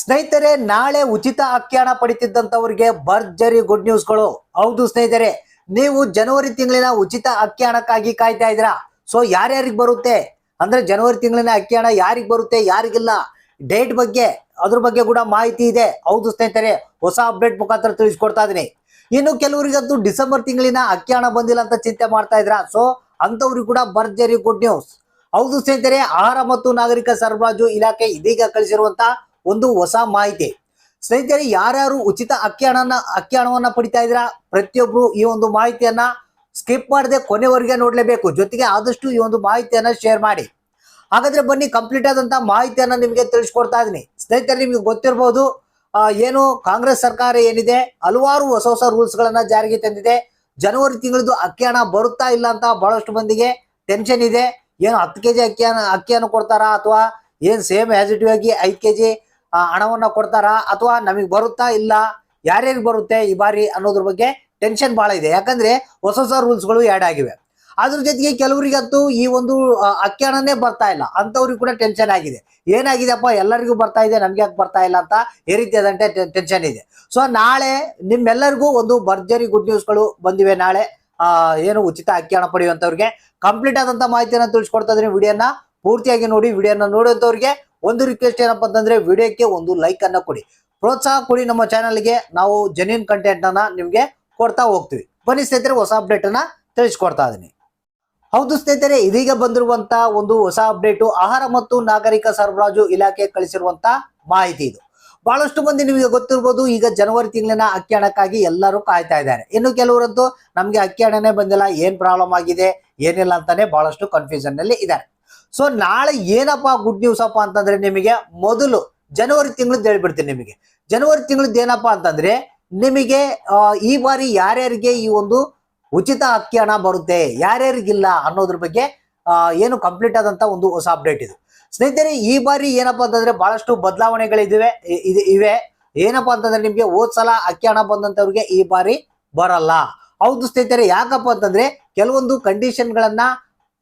ಸ್ನೇಹಿತರೆ, ನಾಳೆ ಉಚಿತ ಆಖ್ಯಾನ ಪಡಿತಿದ್ದಂಥವ್ರಿಗೆ ಭರ್ಜರಿ ಗುಡ್ ನ್ಯೂಸ್ಗಳು ಹೌದು ಸ್ನೇಹಿತರೆ, ನೀವು ಜನವರಿ ತಿಂಗಳಿನ ಉಚಿತ ಅಕ್ಕಾಣಕ್ಕಾಗಿ ಕಾಯ್ತಾ ಇದ್ದೀರಾ? ಸೊ ಯಾರ್ಯಾರಿಗೆ ಬರುತ್ತೆ? ಅಂದ್ರೆ ಜನವರಿ ತಿಂಗಳಿನ ಅಖ್ಯಾನ ಯಾರಿಗೆ ಬರುತ್ತೆ, ಯಾರಿಗಿಲ್ಲ? ಡೇಟ್ ಬಗ್ಗೆ, ಅದ್ರ ಬಗ್ಗೆ ಕೂಡ ಮಾಹಿತಿ ಇದೆ. ಹೌದು ಸ್ನೇಹಿತರೆ, ಹೊಸ ಅಪ್ಡೇಟ್ ಮುಖಾಂತರ ತಿಳಿಸ್ಕೊಡ್ತಾ ಇದೀನಿ ಇನ್ನು ಕೆಲವರಿಗಂತೂ ಡಿಸೆಂಬರ್ ತಿಂಗಳಿನ ಅಖ್ಯಾನ ಬಂದಿಲ್ಲ ಅಂತ ಚಿಂತೆ ಮಾಡ್ತಾ ಇದ್ರ ಸೊ ಅಂತವ್ರಿಗೆ ಕೂಡ ಭರ್ಜರಿ ಗುಡ್ ನ್ಯೂಸ್ ಹೌದು ಸ್ನೇಹಿತರೆ, ಆಹಾರ ಮತ್ತು ನಾಗರಿಕ ಸರಬರಾಜು ಇಲಾಖೆ ಇದೀಗ ಕಳಿಸಿರುವಂತ ಒಂದು ಹೊಸ ಮಾಹಿತಿ. ಸ್ನೇಹಿತರೆ, ಯಾರ್ಯಾರು ಉಚಿತ ಅಕ್ಕಿ ಹಣನ ಅಕ್ಕಿ ಹಣವನ್ನು ಪಡಿತಾ ಇದ್ರ ಪ್ರತಿಯೊಬ್ರು ಈ ಒಂದು ಮಾಹಿತಿಯನ್ನ ಸ್ಕಿಪ್ ಮಾಡದೆ ಕೊನೆವರೆಗೆ ನೋಡ್ಲೇಬೇಕು. ಜೊತೆಗೆ ಆದಷ್ಟು ಈ ಒಂದು ಮಾಹಿತಿಯನ್ನ ಶೇರ್ ಮಾಡಿ. ಹಾಗಾದ್ರೆ ಬನ್ನಿ, ಕಂಪ್ಲೀಟ್ ಆದಂತ ಮಾಹಿತಿಯನ್ನ ನಿಮಗೆ ತಿಳಿಸ್ಕೊಡ್ತಾ ಇದೀನಿ ಸ್ನೇಹಿತರೆ, ನಿಮಗೆ ಗೊತ್ತಿರಬಹುದು ಏನು ಕಾಂಗ್ರೆಸ್ ಸರ್ಕಾರ ಏನಿದೆ, ಹಲವಾರು ಹೊಸ ಹೊಸ ರೂಲ್ಸ್ ಗಳನ್ನ ಜಾರಿಗೆ ತಂದಿದೆ. ಜನವರಿ ತಿಂಗಳದು ಅಕ್ಕಿ ಹಣ ಬರುತ್ತಾ ಇಲ್ಲ ಅಂತ ಬಹಳಷ್ಟು ಮಂದಿಗೆ ಟೆನ್ಷನ್ ಇದೆ. ಏನು ಹತ್ತು ಕೆಜಿ ಅಕ್ಕಿಯನ್ನು ಅಕ್ಕಿಯನ್ನು ಕೊಡ್ತಾರಾ ಅಥವಾ ಏನು ಸೇಮ್ ಆಸಿಟಿವ್ ಆಗಿ ಐದು ಕೆಜಿ ಹಣವನ್ನ ಕೊಡ್ತಾರಾ ಅಥವಾ ನಮಗೆ ಬರುತ್ತಾ ಇಲ್ಲ? ಯಾರ್ಯಾರಿಗೆ ಬರುತ್ತೆ ಈ ಬಾರಿ ಅನ್ನೋದ್ರ ಬಗ್ಗೆ ಟೆನ್ಷನ್ ಬಹಳ ಇದೆ. ಯಾಕಂದ್ರೆ ಹೊಸ ಹೊಸ ರೂಲ್ಸ್ಗಳು ಆ್ಯಡ್ ಆಗಿವೆ. ಅದ್ರ ಜೊತೆಗೆ ಕೆಲವರಿಗಂತೂ ಈ ಒಂದು ಅಕ್ಕಿ ಬರ್ತಾ ಇಲ್ಲ. ಅಂತವ್ರಿಗೆ ಕೂಡ ಟೆನ್ಷನ್ ಆಗಿದೆ. ಏನಾಗಿದೆಪ್ಪ ಎಲ್ಲರಿಗೂ ಬರ್ತಾ ಇದೆ, ನಮ್ಗೆ ಯಾಕೆ ಬರ್ತಾ ಇಲ್ಲ ಅಂತ ಈ ರೀತಿಯಾದಂತೆ ಟೆನ್ಷನ್ ಇದೆ. ಸೊ ನಾಳೆ ನಿಮ್ಮೆಲ್ಲರಿಗೂ ಒಂದು ಭರ್ಜರಿ ಗುಡ್ ನ್ಯೂಸ್ಗಳು ಬಂದಿವೆ ನಾಳೆ. ಏನು ಉಚಿತ ಅಕ್ಕಿ ಹಣ ಪಡೆಯುವಂತವ್ರಿಗೆ ಕಂಪ್ಲೀಟ್ ಆದಂತ ಮಾಹಿತಿಯನ್ನು ತಿಳಿಸ್ಕೊಡ್ತಾ ಇದ್ರೆ ವಿಡಿಯೋನ ಪೂರ್ತಿಯಾಗಿ ನೋಡಿ, ವಿಡಿಯೋನ ನೋಡುವಂತವ್ರಿಗೆ ಒಂದು ರಿಕ್ವೆಸ್ಟ್ ಏನಪ್ಪಾ ಅಂತಂದ್ರೆ ವಿಡಿಯೋಕ್ಕೆ ಒಂದು ಲೈಕ್ ಅನ್ನ ಕೊಡಿ. ಪ್ರೋತ್ಸಾಹ ಕೊಡಿ ನಮ್ಮ ಚಾನಲ್ಗೆ ನಾವು ಜೆನ್ಯೂನ್ ಕಂಟೆಂಟ್ ಅನ್ನ ನಿಮ್ಗೆ ಕೊಡ್ತಾ ಹೋಗ್ತೀವಿ. ಬನ್ನಿ ಸ್ನೇಹಿತರೆ, ಹೊಸ ಅಪ್ಡೇಟ್ ಅನ್ನ ತಿಳಿಸ್ಕೊಡ್ತಾ ಇದೀನಿ. ಹೌದು ಸ್ನೇಹಿತರೆ, ಇದೀಗ ಬಂದಿರುವಂತ ಒಂದು ಹೊಸ ಅಪ್ಡೇಟು ಆಹಾರ ಮತ್ತು ನಾಗರಿಕ ಸರಬರಾಜು ಇಲಾಖೆ ಕಳಿಸಿರುವಂತ ಮಾಹಿತಿ ಇದು. ಬಹಳಷ್ಟು ಮಂದಿ ನಿಮಗೆ ಗೊತ್ತಿರ್ಬೋದು, ಈಗ ಜನವರಿ ತಿಂಗಳಿನ ಅಕ್ಕಿ ಹಣಕ್ಕಾಗಿ ಎಲ್ಲರೂ ಕಾಯ್ತಾ ಇದ್ದಾರೆ. ಇನ್ನು ಕೆಲವರಂತೂ ನಮ್ಗೆ ಅಕ್ಕಿ ಹಣನೇ ಬಂದಿಲ್ಲ, ಏನ್ ಪ್ರಾಬ್ಲಮ್ ಆಗಿದೆ, ಏನಿಲ್ಲ ಅಂತಾನೆ ಬಹಳಷ್ಟು ಕನ್ಫ್ಯೂಷನ್ನಲ್ಲಿ ಇದ್ದಾರೆ. ಸೊ ನಾಳೆ ಏನಪ್ಪಾ ಗುಡ್ ನ್ಯೂಸ್ ಅಪ್ಪ ಅಂತಂದ್ರೆ ನಿಮಗೆ ಮೊದಲು ಜನವರಿ ತಿಂಗಳದ್ದು ಹೇಳ್ಬಿಡ್ತೀನಿ ನಿಮಗೆ. ಜನವರಿ ತಿಂಗಳದ್ದು ಏನಪ್ಪಾ ಅಂತಂದ್ರೆ ನಿಮಗೆ ಈ ಬಾರಿ ಯಾರ್ಯಾರಿಗೆ ಈ ಒಂದು ಉಚಿತ ಅಕ್ಕಿ ಹಣ ಬರುತ್ತೆ, ಯಾರ್ಯಾರಿಗಿಲ್ಲ ಅನ್ನೋದ್ರ ಬಗ್ಗೆ ಏನು ಕಂಪ್ಲೀಟ್ ಆದಂತ ಒಂದು ಹೊಸ ಅಪ್ಡೇಟ್ ಇದು. ಸ್ನೇಹಿತರೆ, ಈ ಬಾರಿ ಏನಪ್ಪಾ ಅಂತಂದ್ರೆ ಬಹಳಷ್ಟು ಬದಲಾವಣೆಗಳಿದಿವೆ ಇವೆ. ಏನಪ್ಪಾ ಅಂತಂದ್ರೆ ನಿಮ್ಗೆ ಹೋದ್ ಸಲ ಅಕ್ಕಿ ಹಣ ಬಂದಂತವ್ರಿಗೆ ಈ ಬಾರಿ ಬರಲ್ಲ. ಹೌದು ಸ್ನೇಹಿತರೆ, ಯಾಕಪ್ಪ ಅಂತಂದ್ರೆ ಕೆಲವೊಂದು ಕಂಡೀಷನ್ ಗಳನ್ನ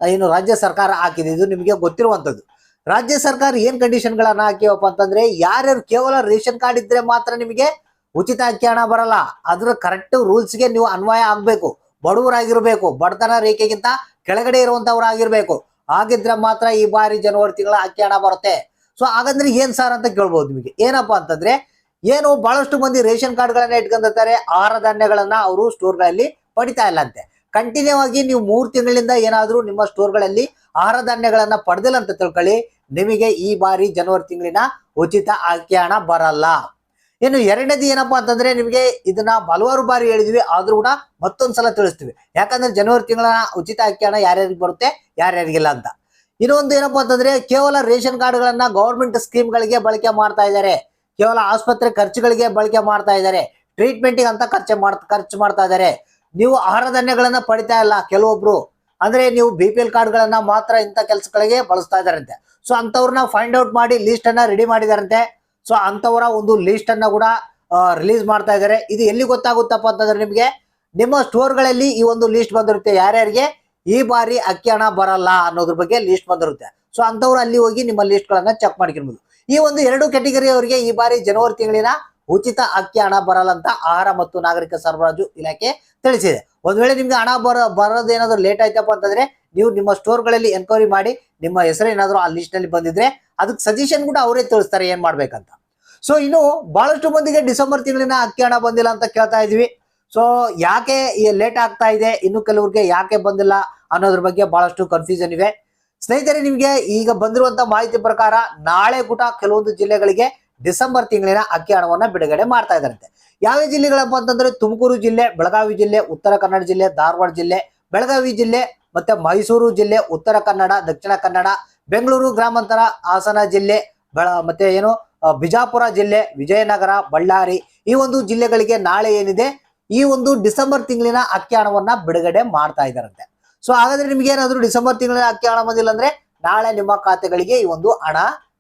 ಏನು ರಾಜ್ಯ ಸರ್ಕಾರ ಹಾಕಿದೆ. ಇದು ನಿಮಗೆ ಗೊತ್ತಿರುವಂಥದ್ದು ರಾಜ್ಯ ಸರ್ಕಾರ ಏನು ಕಂಡೀಷನ್ಗಳನ್ನು ಹಾಕಿವಪ್ಪ ಅಂತಂದ್ರೆ, ಯಾರ್ಯಾರು ಕೇವಲ ರೇಷನ್ ಕಾರ್ಡ್ ಇದ್ರೆ ಮಾತ್ರ ನಿಮಗೆ ಉಚಿತ ಅಕ್ಕಿ ಹಣ ಬರಲ್ಲ. ಅದರ ಕರೆಕ್ಟ್ ರೂಲ್ಸ್ಗೆ ನೀವು ಅನ್ವಯ ಆಗಬೇಕು. ಬಡವರಾಗಿರ್ಬೇಕು. ಬಡತನ ರೇಖೆಗಿಂತ ಕೆಳಗಡೆ ಇರುವಂಥವ್ರಾಗಿರ್ಬೇಕು ಆಗಿದ್ರೆ ಮಾತ್ರ ಈ ಬಾರಿ ಜನವರಿ ತಿಂಗಳ ಅಕ್ಕಿ ಹಣ ಬರುತ್ತೆ. ಸೊ ಹಾಗಂದ್ರೆ ಏನ್ ಸರ್ ಅಂತ ಕೇಳ್ಬೋದು ನಿಮಗೆ. ಏನಪ್ಪಾ ಅಂತಂದ್ರೆ, ಏನು ಬಹಳಷ್ಟು ಮಂದಿ ರೇಷನ್ ಕಾರ್ಡ್ಗಳನ್ನ ಇಟ್ಕೊಂಡಿರ್ತಾರೆ. ಆಹಾರ ಧಾನ್ಯಗಳನ್ನ ಅವರು ಸ್ಟೋರ್ಗಳಲ್ಲಿ ಪಡಿತಾ ಇಲ್ಲ ಅಂತೆ ಕಂಟಿನ್ಯೂ ಆಗಿ ನೀವು ಮೂರು ತಿಂಗಳಿಂದ ಏನಾದರೂ ನಿಮ್ಮ ಸ್ಟೋರ್ಗಳಲ್ಲಿ ಆಹಾರ ಧಾನ್ಯಗಳನ್ನ ಪಡೆದಿಲ್ಲ ಅಂತ ತಿಳ್ಕೊಳ್ಳಿ. ನಿಮಗೆ ಈ ಬಾರಿ ಜನವರಿ ತಿಂಗಳಿನ ಉಚಿತ ಆಯ್ಕೆ ಹಣ ಬರಲ್ಲ. ಇನ್ನು ಎರಡನೇದು ಏನಪ್ಪಾ ಅಂತಂದ್ರೆ ನಿಮಗೆ ಇದನ್ನ ಹಲವಾರು ಬಾರಿ ಹೇಳಿದ್ವಿ, ಆದ್ರೂ ಕೂಡ ಮತ್ತೊಂದ್ಸಲ ತಿಳಿಸ್ತೀವಿ. ಯಾಕಂದ್ರೆ ಜನವರಿ ತಿಂಗಳ ಉಚಿತ ಅಕ್ಕಿ ಹಣ ಯಾರ್ಯಾರಿಗೆ ಬರುತ್ತೆ, ಯಾರ್ಯಾರಿಗಿಲ್ಲ ಅಂತ. ಇನ್ನೊಂದು ಏನಪ್ಪಾ ಅಂತಂದ್ರೆ ಕೇವಲ ರೇಷನ್ ಕಾರ್ಡ್ಗಳನ್ನ ಗೌರ್ಮೆಂಟ್ ಸ್ಕೀಮ್ಗಳಿಗೆ ಬಳಕೆ ಮಾಡ್ತಾ ಇದ್ದಾರೆ. ಕೇವಲ ಆಸ್ಪತ್ರೆ ಖರ್ಚುಗಳಿಗೆ ಬಳಕೆ ಮಾಡ್ತಾ ಇದ್ದಾರೆ. ಟ್ರೀಟ್ಮೆಂಟ್ಗೆ ಅಂತ ಖರ್ಚು ಮಾಡ್, ಖರ್ಚು ಮಾಡ್ತಾ ಇದ್ದಾರೆ. ನೀವು ಆಹಾರ ಧಾನ್ಯಗಳನ್ನ ಪಡಿತಾ ಇಲ್ಲ ಕೆಲವೊಬ್ರು. ಅಂದ್ರೆ ನೀವು ಬಿ ಪಿ ಎಲ್ ಕಾರ್ಡ್ಗಳನ್ನ ಮಾತ್ರ ಇಂಥ ಕೆಲಸಗಳಿಗೆ ಬಳಸ್ತಾ ಇದಾರಂತೆ. ಸೊ ಅಂಥವ್ರನ್ನ ಫೈಂಡ್ ಔಟ್ ಮಾಡಿ ಲಿಸ್ಟ್ ಅನ್ನ ರೆಡಿ ಮಾಡಿದಾರಂತೆ. ಸೊ ಅಂತವರ ಒಂದು ಲಿಸ್ಟ್ ಅನ್ನ ಕೂಡ ರಿಲೀಸ್ ಮಾಡ್ತಾ ಇದ್ದಾರೆ ಇದು ಎಲ್ಲಿ ಗೊತ್ತಾಗುತ್ತಪ್ಪ ಅಂತಂದ್ರೆ ನಿಮಗೆ ನಿಮ್ಮ ಸ್ಟೋರ್ಗಳಲ್ಲಿ ಈ ಒಂದು ಲಿಸ್ಟ್ ಬಂದಿರುತ್ತೆ. ಯಾರ್ಯಾರಿಗೆ? ಈ ಬಾರಿ ಅಕ್ಕಿ ಹಣ ಬರಲ್ಲ ಅನ್ನೋದ್ರ ಬಗ್ಗೆ ಲಿಸ್ಟ್ ಬಂದಿರುತ್ತೆ. ಸೊ ಅಂಥವ್ರು ಅಲ್ಲಿ ಹೋಗಿ ನಿಮ್ಮ ಲಿಸ್ಟ್ ಗಳನ್ನ ಚೆಕ್ ಮಾಡ್ಕೊಬಹುದು ಈ ಒಂದು ಎರಡು ಕ್ಯಾಟಗರಿ ಅವರಿಗೆ ಈ ಬಾರಿ ಜನವರಿ ತಿಂಗಳಿನ ಉಚಿತ ಅಕ್ಕಿ ಹಣ ಬರಲ್ಲ ಅಂತ ಆಹಾರ ಮತ್ತು ನಾಗರಿಕ ಸರಬರಾಜು ಇಲಾಖೆ ತಿಳಿಸಿದೆ. ಒಂದ್ ವೇಳೆ ನಿಮ್ಗೆ ಹಣ ಬರ ಬರೋದೇನಾದ್ರೂ ಲೇಟ್ ಆಯ್ತಪ್ಪ ಅಂತಂದ್ರೆ ನೀವು ನಿಮ್ಮ ಸ್ಟೋರ್ಗಳಲ್ಲಿ ಎನ್ಕ್ವೈರಿ ಮಾಡಿ ನಿಮ್ಮ ಹೆಸರು ಏನಾದರೂ ಆ ಲಿಸ್ಟ್ನಲ್ಲಿ ಬಂದಿದ್ರೆ ಅದಕ್ಕೆ ಸಜೆಷನ್ ಕೂಡ ಅವರೇ ತಿಳಿಸ್ತಾರೆ ಏನ್ ಮಾಡ್ಬೇಕಂತ. ಸೊ ಇನ್ನು ಬಹಳಷ್ಟು ಮಂದಿಗೆ ಡಿಸೆಂಬರ್ ತಿಂಗಳಿನ ಅಕ್ಕಿ ಹಣ ಬಂದಿಲ್ಲ ಅಂತ ಕೇಳ್ತಾ ಇದೀವಿ. ಸೊ ಯಾಕೆ ಲೇಟ್ ಆಗ್ತಾ ಇದೆ? ಇನ್ನು ಕೆಲವ್ರಿಗೆ ಯಾಕೆ ಬಂದಿಲ್ಲ ಅನ್ನೋದ್ರ ಬಗ್ಗೆ ಬಹಳಷ್ಟು ಕನ್ಫ್ಯೂಷನ್ ಇವೆ. ಸ್ನೇಹಿತರೆ, ನಿಮಗೆ ಈಗ ಬಂದಿರುವಂತ ಮಾಹಿತಿ ಪ್ರಕಾರ ನಾಳೆ ಕೂಡ ಕೆಲವೊಂದು ಜಿಲ್ಲೆಗಳಿಗೆ ಡಿಸೆಂಬರ್ ತಿಂಗಳಿನ ಅಕ್ಕಿ ಹಣವನ್ನ ಬಿಡುಗಡೆ ಮಾಡ್ತಾ ಇದ್ದಾರಂತೆ. ಯಾವ ಜಿಲ್ಲೆಗಳಪ್ಪ ಅಂತಂದ್ರೆ ತುಮಕೂರು ಜಿಲ್ಲೆ, ಬೆಳಗಾವಿ ಜಿಲ್ಲೆ, ಉತ್ತರ ಕನ್ನಡ ಜಿಲ್ಲೆ, ಧಾರವಾಡ ಜಿಲ್ಲೆ, ಬೆಳಗಾವಿ ಜಿಲ್ಲೆ ಮತ್ತೆ ಮೈಸೂರು ಜಿಲ್ಲೆ, ಉತ್ತರ ಕನ್ನಡ, ದಕ್ಷಿಣ ಕನ್ನಡ, ಬೆಂಗಳೂರು ಗ್ರಾಮಾಂತರ ಹಾಸನ ಜಿಲ್ಲೆ ಮತ್ತೆ ಏನು ಬಿಜಾಪುರ ಜಿಲ್ಲೆ, ವಿಜಯನಗರ, ಬಳ್ಳಾರಿ ಈ ಒಂದು ಜಿಲ್ಲೆಗಳಿಗೆ ನಾಳೆ ಏನಿದೆ? ಈ ಒಂದು ಡಿಸೆಂಬರ್ ತಿಂಗಳಿನ ಅಕ್ಕಿ ಹಣವನ್ನ ಬಿಡುಗಡೆ ಮಾಡ್ತಾ ಇದ್ದಾರಂತೆ. ಸೊ ಹಾಗಾದ್ರೆ ನಿಮ್ಗೆ ಏನಾದ್ರು ಡಿಸೆಂಬರ್ ತಿಂಗಳಿನ ಅಕ್ಕಿ ಹಣ ಬಂದಿಲ್ಲ ಅಂದ್ರೆ ನಾಳೆ ನಿಮ್ಮ ಖಾತೆಗಳಿಗೆ ಈ ಒಂದು ಹಣ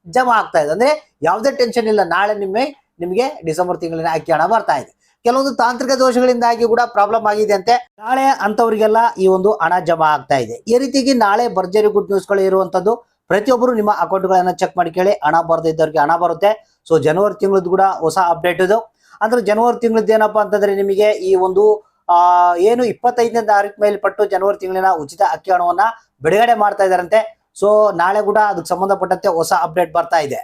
ಜಮಾ ಆಗ್ತಾ ಇದೆ. ಅಂದ್ರೆ ಯಾವುದೇ ಟೆನ್ಷನ್ ಇಲ್ಲ. ನಾಳೆ ನಿಮಗೆ ನಿಮಗೆ ಡಿಸೆಂಬರ್ ತಿಂಗಳಿನ ಅಕ್ಕಿ ಹಣ ಬರ್ತಾ ಇದೆ. ಕೆಲವೊಂದು ತಾಂತ್ರಿಕ ದೋಷಗಳಿಂದಾಗಿ ಕೂಡ ಪ್ರಾಬ್ಲಮ್ ಆಗಿದೆ ಅಂತೆ. ನಾಳೆ ಅಂತವರಿಗೆಲ್ಲ ಈ ಒಂದು ಹಣ ಜಮಾ ಆಗ್ತಾ ಇದೆ. ಈ ರೀತಿಯಾಗಿ ನಾಳೆ ಭರ್ಜರಿ ಗುಡ್ ನ್ಯೂಸ್ಗಳು ಇರುವಂತದ್ದು ಪ್ರತಿಯೊಬ್ಬರು ನಿಮ್ಮ ಅಕೌಂಟ್ಗಳನ್ನ ಚೆಕ್ ಮಾಡಿ ಕೇಳಿ ಹಣ ಬರ್ದಿದ್ದವ್ರಿಗೆ ಹಣ ಬರುತ್ತೆ. ಸೊ ಜನವರಿ ತಿಂಗಳದ್ದು ಕೂಡ ಹೊಸ ಅಪ್ಡೇಟ್ ಇದು. ಅಂದ್ರೆ ಜನವರಿ ತಿಂಗಳದ್ದು ಏನಪ್ಪಾ ಅಂತಂದ್ರೆ ನಿಮಗೆ ಈ ಒಂದು ಏನು ಇಪ್ಪತ್ತೈದನೇ ತಾರೀಕು ಮೇಲ್ಪಟ್ಟು ಜನವರಿ ತಿಂಗಳಿನ ಉಚಿತ ಅಕ್ಕಿ ಹಣವನ್ನ ಬಿಡುಗಡೆ ಮಾಡ್ತಾ ಇದಾರಂತೆ ಸೊ ನಾಳೆ ಕೂಡ ಅದಕ್ಕೆ ಸಂಬಂಧಪಟ್ಟಂತೆ ಹೊಸ ಅಪ್ಡೇಟ್ ಬರ್ತಾ ಇದೆ.